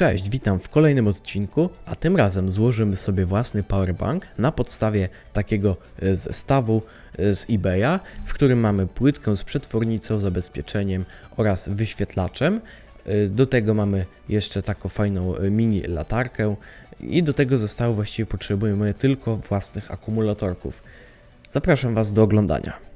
Cześć, witam w kolejnym odcinku, a tym razem złożymy sobie własny powerbank na podstawie takiego e, zestawu e, z eBaya, w którym mamy płytkę z przetwornicą, zabezpieczeniem oraz wyświetlaczem. E, Do tego mamy jeszcze taką fajną mini latarkę i do tego zestawu właściwie potrzebujemy tylko własnych akumulatorków. Zapraszam Was do oglądania.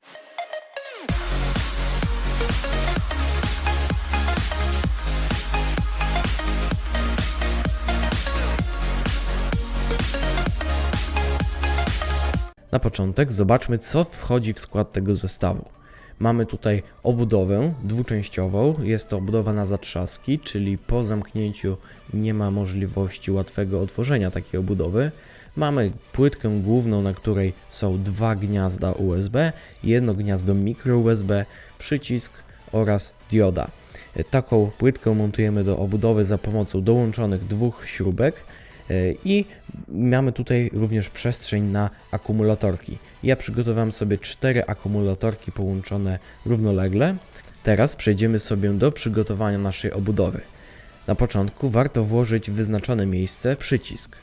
Na początek zobaczmy, co wchodzi w skład tego zestawu. Mamy tutaj obudowę dwuczęściową. Jest to obudowa na zatrzaski, czyli po zamknięciu nie ma możliwości łatwego otworzenia takiej obudowy. Mamy płytkę główną, na której są dwa gniazda USB, jedno gniazdo mikro USB, przycisk oraz dioda. Taką płytkę montujemy do obudowy za pomocą dołączonych dwóch śrubek. E, I mamy tutaj również przestrzeń na akumulatorki. Ja przygotowałem sobie cztery akumulatorki połączone równolegle. Teraz przejdziemy sobie do przygotowania naszej obudowy. Na początku warto włożyć w wyznaczone miejsce przycisk.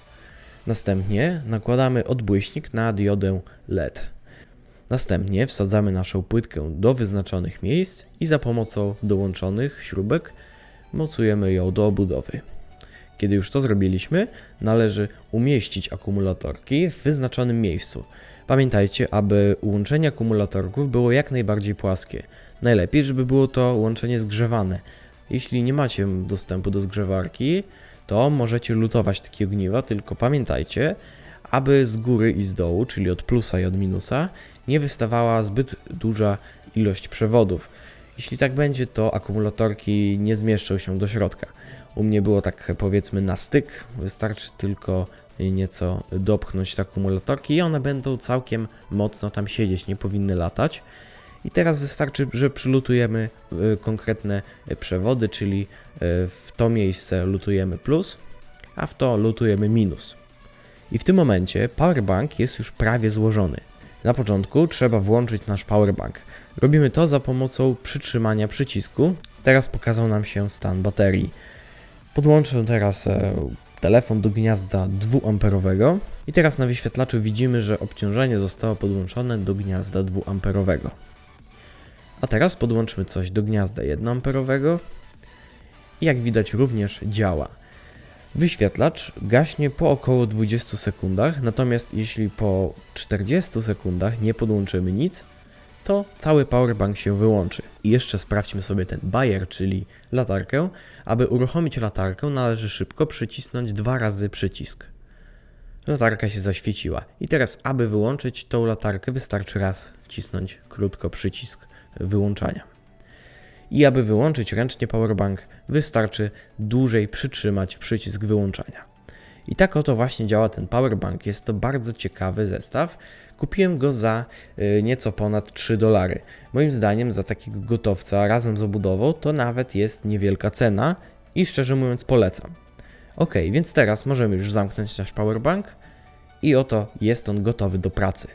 Następnie nakładamy odbłyśnik na diodę LED. Następnie wsadzamy naszą płytkę do wyznaczonych miejsc i za pomocą dołączonych śrubek mocujemy ją do obudowy. Kiedy już to zrobiliśmy, należy umieścić akumulatorki w wyznaczonym miejscu. Pamiętajcie, aby łączenie akumulatorków było jak najbardziej płaskie. Najlepiej, żeby było to łączenie zgrzewane. Jeśli nie macie dostępu do zgrzewarki, to możecie lutować takie ogniwa, tylko pamiętajcie, aby z góry i z dołu, czyli od plusa i od minusa, nie wystawała zbyt duża ilość przewodów. Jeśli tak będzie, to akumulatorki nie zmieszczą się do środka. U mnie było tak powiedzmy na styk, wystarczy tylko nieco dopchnąć te akumulatorki i one będą całkiem mocno tam siedzieć, nie powinny latać. I teraz wystarczy, że przylutujemy y, konkretne przewody, czyli y, w to miejsce lutujemy plus, a w to lutujemy minus. I w tym momencie powerbank jest już prawie złożony. Na początku trzeba włączyć nasz powerbank. Robimy to za pomocą przytrzymania przycisku. Teraz pokazał nam się stan baterii. Podłączę teraz e, telefon do gniazda 2A i teraz na wyświetlaczu widzimy, że obciążenie zostało podłączone do gniazda 2A. A teraz podłączmy coś do gniazda 1A i jak widać również działa. Wyświetlacz gaśnie po około 20 sekundach, natomiast jeśli po 40 sekundach nie podłączymy nic, to cały powerbank się wyłączy. I jeszcze sprawdźmy sobie ten bajer, czyli latarkę. Aby uruchomić latarkę, należy szybko przycisnąć dwa razy przycisk. Latarka się zaświeciła. I teraz, aby wyłączyć tą latarkę, wystarczy raz wcisnąć krótko przycisk wyłączania. I aby wyłączyć ręcznie powerbank, wystarczy dłużej przytrzymać przycisk wyłączania. I tak oto właśnie działa ten powerbank. Jest to bardzo ciekawy zestaw. Kupiłem go za y, nieco ponad 3 dolary. Moim zdaniem za takiego gotowca razem z obudową to nawet jest niewielka cena i szczerze mówiąc polecam. Ok, więc teraz możemy już zamknąć nasz powerbank i oto jest on gotowy do pracy.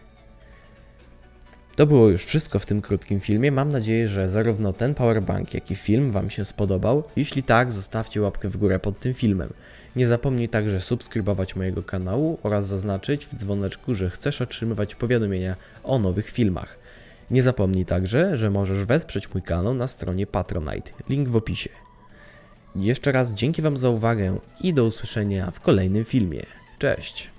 To było już wszystko w tym krótkim filmie. Mam nadzieję, że zarówno ten powerbank, jak i film Wam się spodobał. Jeśli tak, zostawcie łapkę w górę pod tym filmem. Nie zapomnij także subskrybować mojego kanału oraz zaznaczyć w dzwoneczku, że chcesz otrzymywać powiadomienia o nowych filmach. Nie zapomnij także, że możesz wesprzeć mój kanał na stronie Patronite. Link w opisie. Jeszcze raz dzięki Wam za uwagę i do usłyszenia w kolejnym filmie. Cześć!